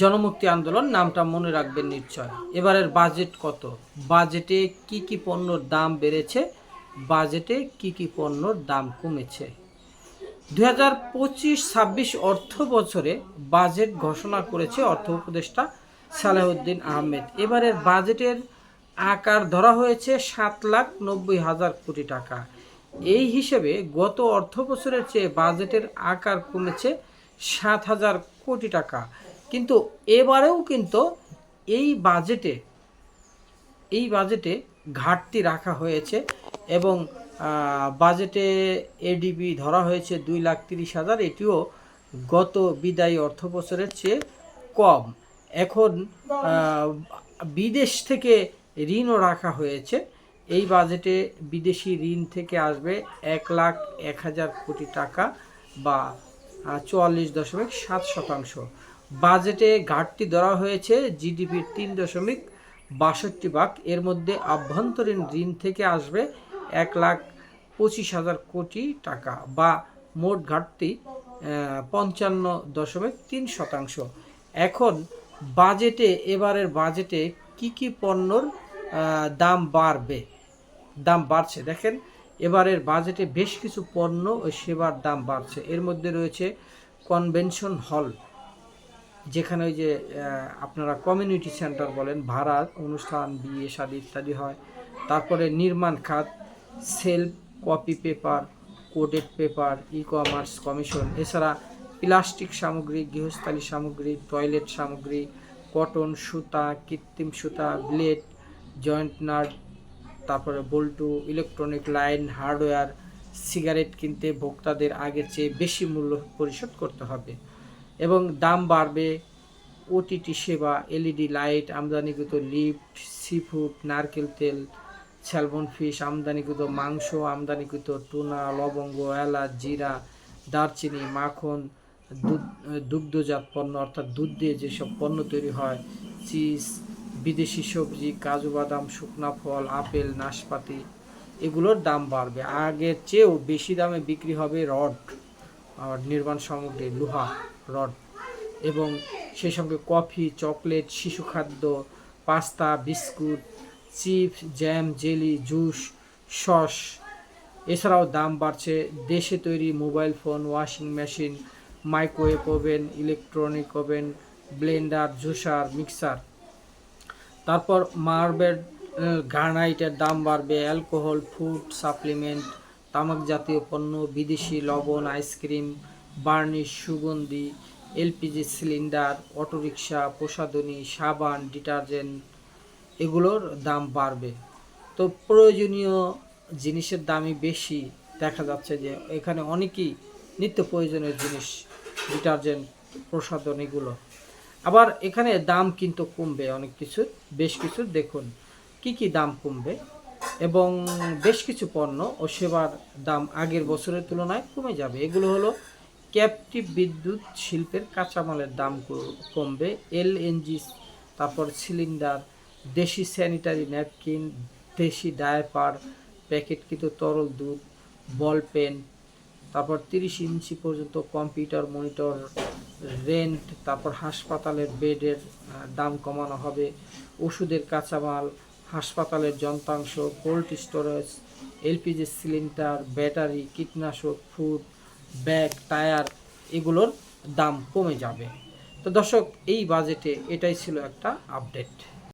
জনমুক্তি আন্দোলন নামটা মনে রাখবেন নিশ্চয়। এবারের বাজেট কত? বাজেটে কি কি পণ্যর দাম বেড়েছে? বাজেটে কি কি পণ্যর দাম কমেছে? দুই হাজার পঁচিশ ছাব্বিশ অর্থ বছরে বাজেট ঘোষণা করেছে অর্থ উপদেষ্টা সালাহউদ্দিন আহমেদ। এবারের বাজেটের আকার ধরা হয়েছে সাত লাখ নব্বই হাজার কোটি টাকা। এই হিসেবে গত অর্থ বছরের চেয়ে বাজেটের আকার কমেছে সাত হাজার কোটি টাকা। কিন্তু এবারেও কিন্তু এই বাজেটে এই বাজেটে ঘাটতি রাখা হয়েছে এবং বাজেটে এডিবি ধরা হয়েছে দুই লাখ তিরিশ হাজার। এটিও গত বিদায়ী অর্থ বছরের চেয়ে কম। এখন বিদেশ থেকে ঋণও রাখা হয়েছে। এই বাজেটে বিদেশি ঋণ থেকে আসবে এক লাখ এক হাজার কোটি টাকা বা চুয়াল্লিশ দশমিক সাত শতাংশ। বাজেটে ঘাটতি ধরা হয়েছে জিডিপির তিন দশমিক বাষট্টি ভাগ। এর মধ্যে আভ্যন্তরীণ ঋণ থেকে আসবে এক লাখ পঁচিশ হাজার কোটি টাকা বা মোট ঘাটতি পঞ্চান্ন দশমিক তিন শতাংশ। এখন বাজেটে, এবারের বাজেটে কি কি পণ্যর দাম বাড়বে? দাম বাড়ছে, দেখেন। এবারের বাজেটে বেশ কিছু পণ্য ও সেবার দাম বাড়ছে। এর মধ্যে রয়েছে কনভেনশন হল। যেখানে ওই যে আপনারা কমিউনিটি সেন্টার বলেন ভাড়া অনুষ্ঠান, বিয়ে শাদী ইত্যাদি হয়। তারপরে নির্মাণ খাত self copy paper coded paper ecommerce commission এছাড়া প্লাস্টিক সামগ্রী, গৃহস্থালী সামগ্রী টয়লেট সামগ্রী কটন সুতা, কৃত্রিম সুতা ব্লেড জয়েন্ট নাট তারপরে বল্টু ইলেকট্রনিক লাইন হার্ডওয়্যার সিগারেট কিনতে ভোক্তাদের আগের চেয়ে বেশি মূল্য পরিশোধ করতে হবে। এবং দাম বাড়বে ওটিটি সেবা এলইডি লাইট আমদানিকৃত লিফট সিফুড নারকেল তেল স্যালমন ফিশ আমদানিকৃত মাংস, আমদানিকৃত টুনা লবঙ্গ, এলাচ, জিরা, দারচিনি, মাখন, দুধ, দুগ্ধজাত পণ্য অর্থাৎ দুধ দিয়ে যেসব পণ্য তৈরি হয়, চিজ, বিদেশি সবজি, কাজু বাদাম, শুকনা ফল, আপেল, নাশপাতি, এগুলোর দাম বাড়বে। আগের চেয়েও বেশি দামে বিক্রি হবে রড নির্মাণ সামগ্রী, লোহা। রড এবং সেই সঙ্গে কফি, চকলেট, শিশু খাদ্য, pasta, biscuit, chips, jam, jelly, juice, sauce. এছাড়াও দাম বাড়ছে। দেশে তৈরি mobile phone, washing machine, microwave oven, electronic oven, blender, juicer, mixer. তারপর মার্বেল গ্রানাইটের দাম বাড়বে। অ্যালকোহল, ফুড সাপ্লিমেন্ট তামাক জাতীয় পণ্য, বিদেশি লবণ, আইসক্রিম বার্নিশ, সুগন্ধি, এলপিজি সিলিন্ডার, অটোরিকশা, প্রসাধনী, সাবান, ডিটারজেন্ট, এগুলোর দাম বাড়বে। তো প্রয়োজনীয় জিনিসের দামই বেশি। দেখা যাচ্ছে যে এখানে অনেকই নিত্য প্রয়োজনীয় জিনিস, ডিটারজেন্ট, প্রসাধন এগুলো। আবার এখানে দাম কিন্তু কমবে অনেক কিছু, বেশ কিছু। দেখুন, কি কি দাম কমবে? এবং বেশ কিছু পণ্য ও সেবার দাম আগের বছরের তুলনায় কমে যাবে। এগুলো হলো ক্যাপটিভ বিদ্যুৎ শিল্পের কাঁচামালের দাম কমবে। এলএনজি, তারপর সিলিন্ডার, দেশি স্যানিটারি ন্যাপকিন, দেশি ডায়পার, প্যাকেটকৃত তরল দুধ বল পেন, তারপর তিরিশ ইঞ্চি পর্যন্ত কম্পিউটার মনিটর, রেন্ট, তারপর হাসপাতালের বেডের দাম কমানো হবে। ওষুধের কাঁচামাল, হাসপাতালের যন্ত্রাংশ, cold storage, LPG cylinder, battery, কীটনাশক, ফুড ব্যাগ টায়ার এগুলোর দাম কমে যাবে। তো দর্শক এই বাজেটে এটাই ছিল একটা আপডেট